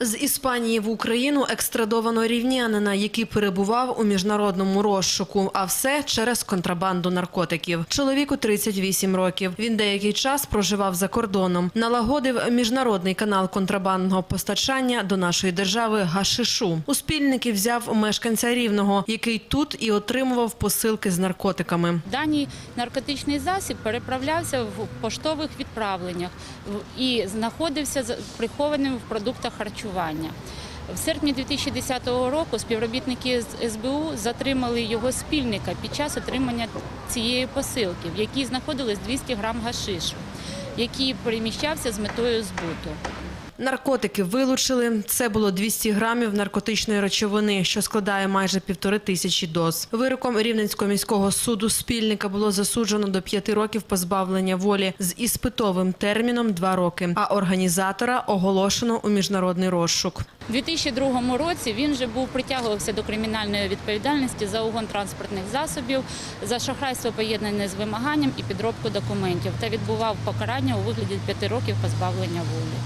З Іспанії в Україну екстрадовано рівнянина, який перебував у міжнародному розшуку, а все через контрабанду наркотиків. Чоловіку 38 років. Він деякий час проживав за кордоном. Налагодив міжнародний канал контрабандного постачання до нашої держави гашишу. У спільники взяв мешканця рівного, який тут і отримував посилки з наркотиками. Даний наркотичний засіб переправлявся в поштових відправленнях і знаходився прихованим в продуктах харчування. В серпні 2010 року співробітники з СБУ затримали його спільника під час отримання цієї посилки, в якій знаходилось 200 грам гашишу, який переміщався з метою збуту. Наркотики вилучили. Це було 200 грамів наркотичної речовини, що складає майже півтори тисячі доз. Вироком Рівненського міського суду спільника було засуджено до п'яти років позбавлення волі з іспитовим терміном два роки. А організатора оголошено у міжнародний розшук. У 2002 році він вже був притягувався до кримінальної відповідальності за угон транспортних засобів, за шахрайство поєднане з вимаганням і підробку документів та відбував покарання у вигляді п'яти років позбавлення волі.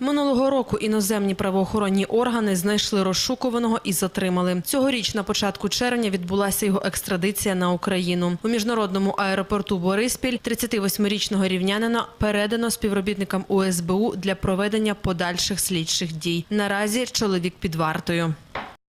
Минулого року іноземні правоохоронні органи знайшли розшукуваного і затримали. Цьогоріч на початку червня відбулася його екстрадиція на Україну. У міжнародному аеропорту Бориспіль 38-річного рівнянина передано співробітникам УСБУ для проведення подальших слідчих дій. Наразі чоловік під вартою.